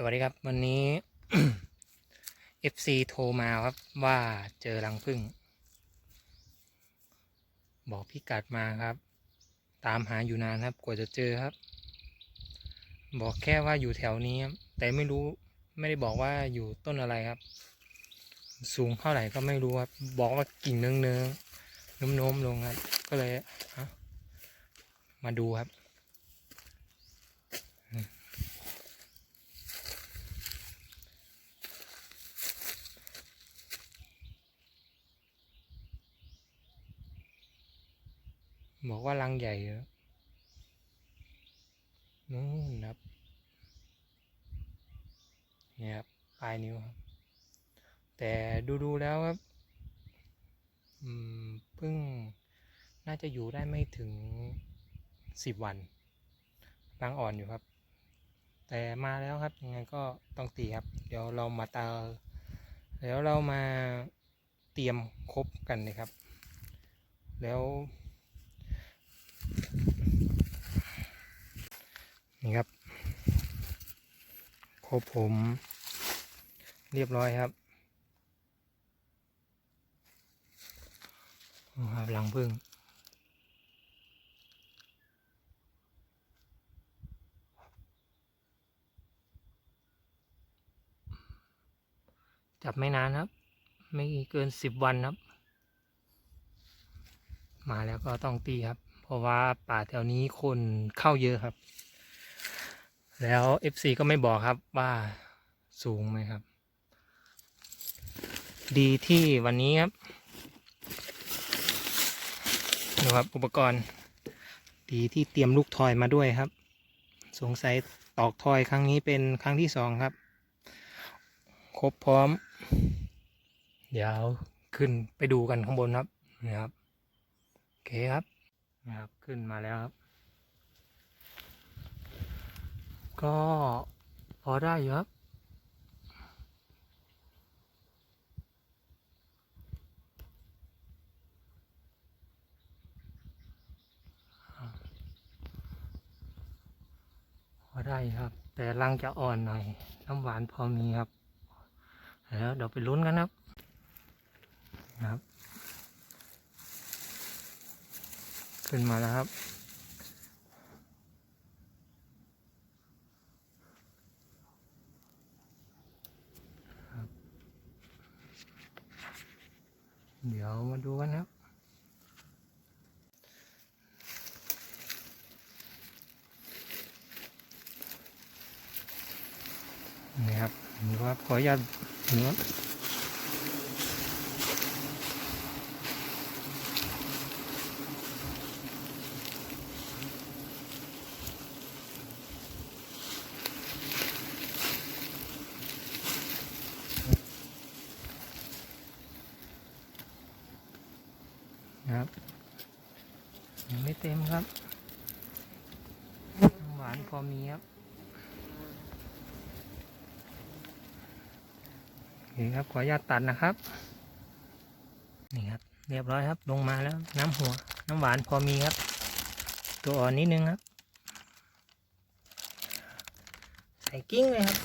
สวัสดีครับ วันนี้ FC โทรมาครับว่าเจอรังผึ้งบอกพี่กัดมาครับ ตามหาอยู่นานครับ กว่าจะเจอครับ บอกแค่ว่าอยู่แถวนี้ครับแต่ไม่รู้ไม่ได้บอกว่าอยู่ต้นอะไรครับ สูงเท่าไหร่ก็ไม่รู้ครับ บอกว่ากิ่งเนื้องเนื้อโน้มๆลงครับ ก็เลยมาดูครับ บอกว่ารังใหญ่เหรอนู่นครับเนี่ยครับปลายนิ้วครับ แต่ดูๆแล้วครับเพิ่งน่าจะอยู่ได้ไม่ถึงสิบวันรังอ่อนอยู่ครับ แต่มาแล้วครับยังไงก็ต้องตีครับ เดี๋ยวเรามาตาเดี๋ยวเรามาเตรียมครบกันเลยครับ แล้ว นี่ครับครบผมเรียบร้อยครับครับหลังพึ่งจับไม่นานครับ ไม่เกินสิบวันครับ มาแล้วก็ต้องตีครับ ราะว่าป่าแถวนี้คนเข้าเยอะครับ แล้ว FC ก็ไม่บอกครับว่าสูงไหมครับ ดีที่วันนี้ครับดูครับอุปกรณ์ ดีที่เตรียมลูกทอยมาด้วยครับ สงสัยตอกทอยครั้งนี้เป็นครั้งที่สองครับ ครบพร้อม เดี๋ยวขึ้นไปดูกันข้างบนครับนะครับโอเคครับ นะครับขึ้นมาแล้วครับ ก็พอได้อยู่ครับพอได้ครับ แต่รังจะอ่อนหน่อย น้ำหวานพอมีครับ แล้วเดี๋ยวไปลุ้นกันครับ ครับ ขึ้นมาแล้วครับ เดี๋ยวมาดูกันครับนี่ครับนี่ครับขออนุญาต นี่ครับนะครับยังไม่เต็มครับน้ำหวานพอมีครับนี่ครับขออนุญาตตัดนะครับ นี่ครับ เรียบร้อยครับ ลงมาแล้ว น้ำหัว น้ำหวานพอมีครับ ตัวอ่อนนิดนึงครับ ใส่กิ้งเลยครับ